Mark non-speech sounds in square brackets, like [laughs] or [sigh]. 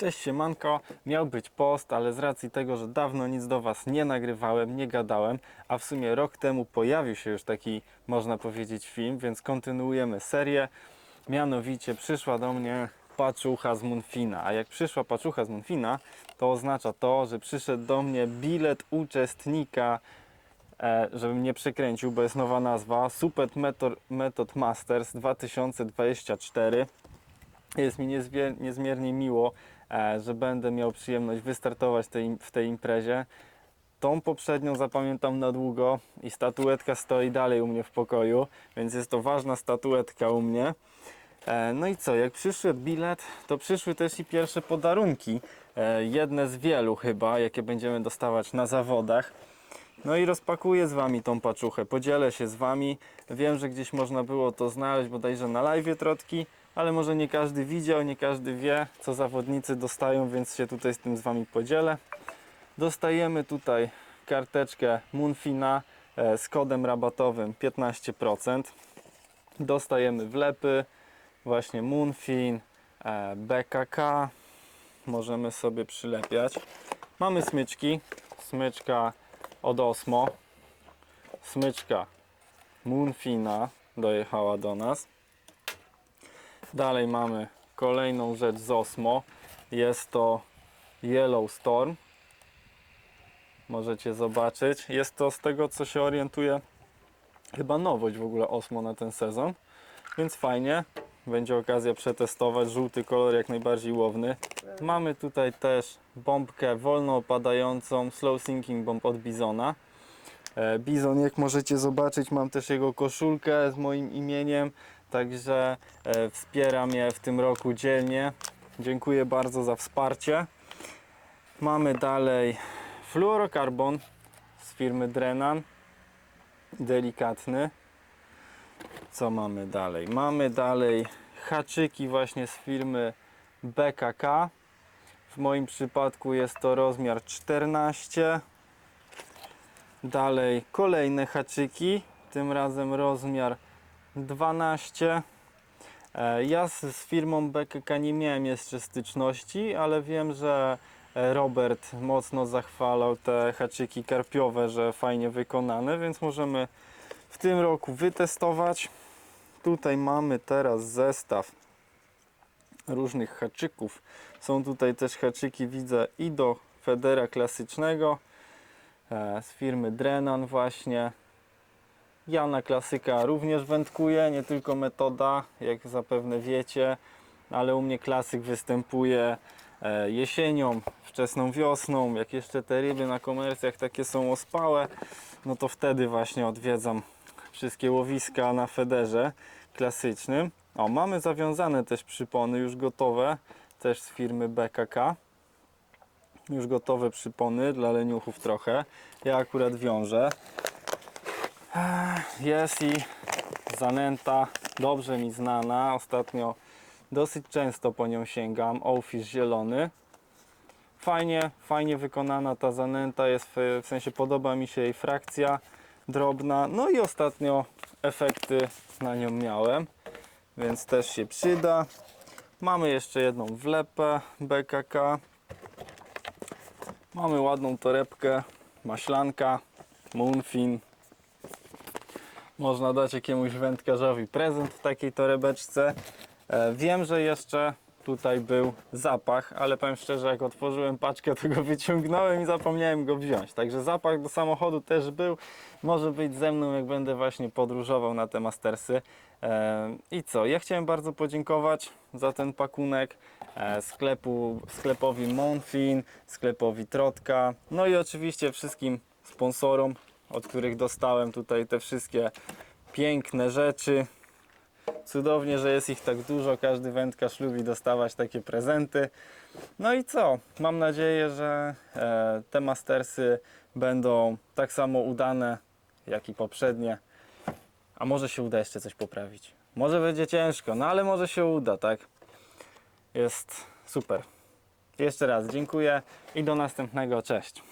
Cześć siemanko, miał być post, ale z racji tego, że dawno nic do Was nie nagrywałem, nie gadałem, a w sumie rok temu pojawił się już taki, można powiedzieć, film, więc kontynuujemy serię. Mianowicie przyszła do mnie paczucha z Munfina, a jak przyszła paczucha z Munfina, to oznacza to, że przyszedł do mnie bilet uczestnika e, żebym nie przekręcił, bo jest nowa nazwa Super Method, Method Masters 2024 jest mi niezmiernie miło, że będę miał przyjemność wystartować tej, w tej imprezie. Tą poprzednią zapamiętam na długo i statuetka stoi dalej u mnie w pokoju, więc jest to ważna statuetka u mnie. E, No i co, jak przyszedł bilet, to przyszły też i pierwsze podarunki. E, Jedne z wielu chyba, jakie będziemy dostawać na zawodach. No i rozpakuję z Wami tą paczuchę, podzielę się z Wami. Wiem, że gdzieś można było to znaleźć bodajże na live trotki, ale może nie każdy widział, nie każdy wie, co zawodnicy dostają, więc się tutaj z tym z Wami podzielę. Dostajemy tutaj karteczkę Munfina e, z kodem rabatowym 15%. Dostajemy wlepy, właśnie Munfin, e, BKK. Możemy sobie przylepiać. Mamy smyczki. Smyczka od Osmo. Smyczka Moonfina dojechała do nas. Dalej mamy kolejną rzecz z Osmo. Jest to Yellow Storm. Możecie zobaczyć. Jest to z tego co się orientuję chyba nowość w ogóle Osmo na ten sezon. Więc fajnie. Będzie okazja przetestować. Żółty kolor jak najbardziej łowny. Mamy tutaj też bombkę wolno opadającą Slow Sinking Bomb od Bizona. E, Bizon, jak możecie zobaczyć, mam też jego koszulkę z moim imieniem, także e, wspiera mnie w tym roku dzielnie. Dziękuję bardzo za wsparcie. Mamy dalej fluorokarbon z firmy Drenan, delikatny. Co mamy dalej? Mamy dalej haczyki właśnie z firmy BKK. W moim przypadku jest to rozmiar 14. Dalej kolejne haczyki, tym razem rozmiar 12. E, Ja z, firmą BKK nie miałem jeszcze styczności, ale wiem, że e, Robert mocno zachwalał te haczyki karpiowe, że fajnie wykonane, więc możemy w tym roku wytestować. Tutaj mamy teraz zestaw różnych haczyków. Są tutaj też haczyki, widzę, i do Federa klasycznego e, z firmy Drenan właśnie. Ja na klasyka również wędkuję, nie tylko metoda, jak zapewne wiecie, ale u mnie klasyk występuje e, jesienią, wczesną wiosną, jak jeszcze te ryby na komercjach takie są ospałe, no to wtedy właśnie odwiedzam wszystkie łowiska na Federze klasycznym. O, mamy zawiązane też przypony już gotowe, też z firmy BKK już gotowe przypony dla leniuchów trochę. Ja akurat wiążę. Jest i zanęta dobrze mi znana. Ostatnio dosyć często po nią sięgam. Ołfisz zielony. Fajnie, fajnie wykonana ta zanęta jest, w, w sensie podoba mi się jej frakcja drobna. No i ostatnio efekty na nią miałem, więc też się przyda. Mamy jeszcze jedną wlepę BKK. Mamy ładną torebkę, maślanka, Moonfin. Można dać jakiemuś wędkarzowi prezent w takiej torebeczce. E, Wiem, że jeszcze tutaj był zapach, ale powiem szczerze, jak otworzyłem paczkę, to go [laughs] wyciągnąłem i zapomniałem go wziąć. Także zapach do samochodu też był. Może być ze mną, jak będę właśnie podróżował na te Mastersy. E, I co? Ja chciałem bardzo podziękować za ten pakunek e, sklepu, sklepowi Monfin, sklepowi Trotka, no i oczywiście wszystkim sponsorom, od których dostałem tutaj te wszystkie piękne rzeczy. Cudownie, że jest ich tak dużo. Każdy wędkarz lubi dostawać takie prezenty. No i co? Mam nadzieję, że e, te mastersy będą tak samo udane jak i poprzednie. A może się uda jeszcze coś poprawić. Może będzie ciężko, no ale może się uda, tak? Jest super. Jeszcze raz dziękuję i do następnego. Cześć.